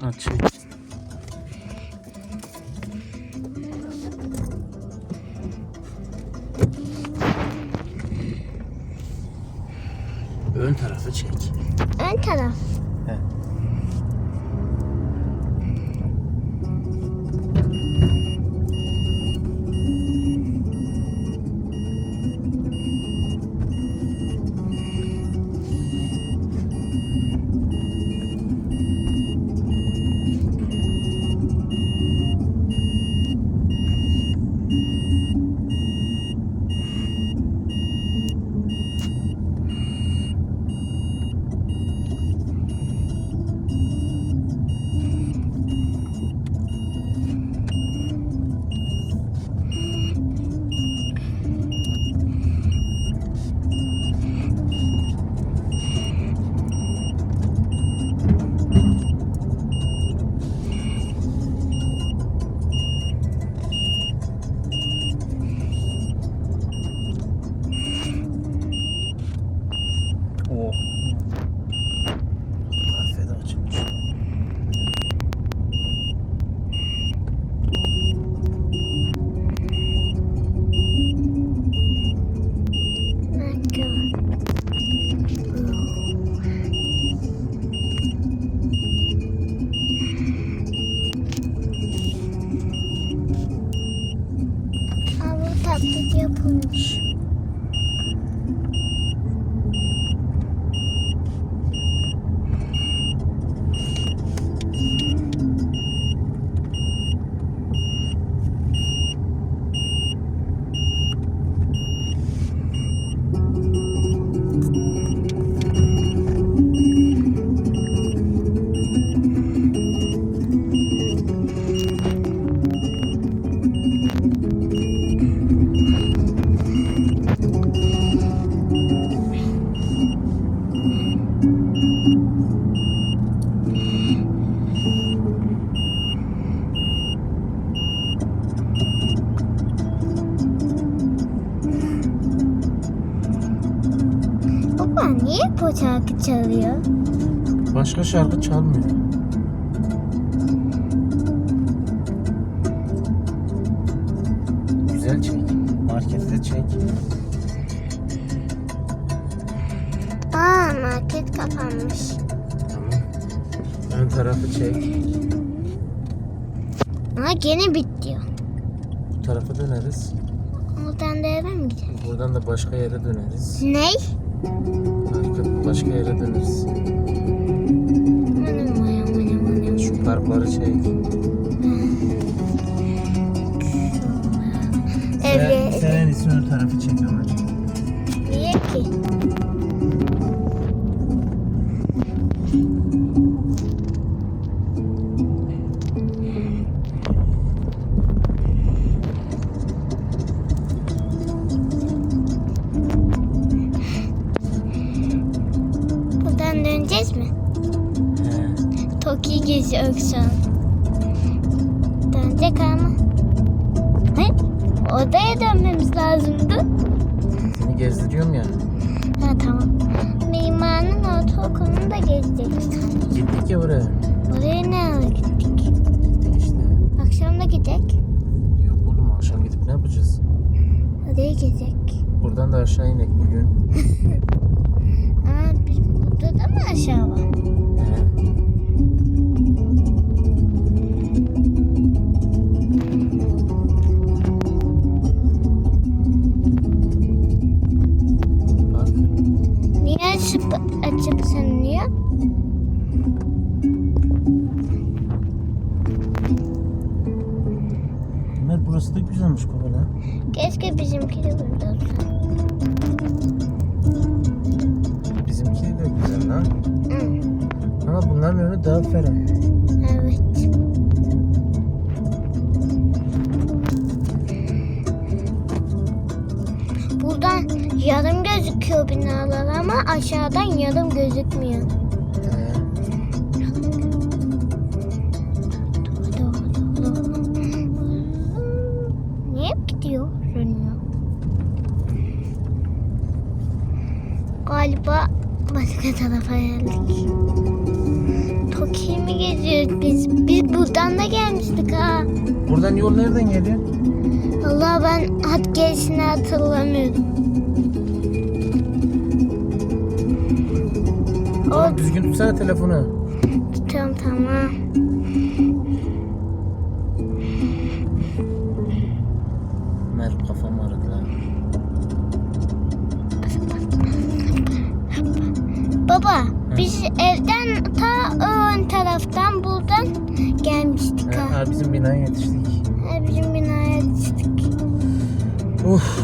Ha çek. Ön tarafı çek. Ön taraf. He. Baba niye bu şarkı çalıyor? Başka şarkı çalmıyor. Güzel çek. Markette çek. Aa market kapanmış. Tamam. Ön tarafı çek. Aa gene bitiyor. Bu tarafa döneriz. Oradan da eve mi gidiyor? Buradan da başka yere döneriz. Ney? Başka yere döneriz. Şu an. Dönecek ama. Hayır. Odaya dönmemiz lazımdı. Seni gezdiriyorum ya. Ha tamam. Mimarın ortaokulunu da gezecektik. Gittik ya buraya. Oraya ne ara gittik? Gittik işte. Akşam da gidecek. Yok oğlum akşam gidip ne yapacağız? Oraya gidecek. Buradan da aşağı inek bugün. Aa, biz burada da mı aşağı var? Burası da güzelmiş lan. Keşke bizimki de burada olsa. Bizimki de güzel lan. Hı, Ama bunların önü daha ferah. evet. Buradan yarım gözüküyor binalar ama aşağıdan yarım gözükmüyor. He. Galiba başka tarafa geldik. Toki filmi geziyoruz biz. Biz buradan da gelmiştik ha. Buradan yol nereden geliyor? Allah ben hat gerisini hatırlamıyorum. Oğlum düzgün tutsana telefonu. Tamam tamam. Mer kafam ağrıdı lan. Baba biz evden ta ön taraftan buradan gelmiştik Ha, ha. ha, bizim binaya yetiştik. Ha, Bizim binaya yetiştik. Uf.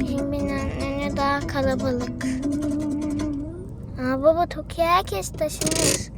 Bizim binanın önü daha kalabalık. Aa, baba Tokyo herkes taşınır.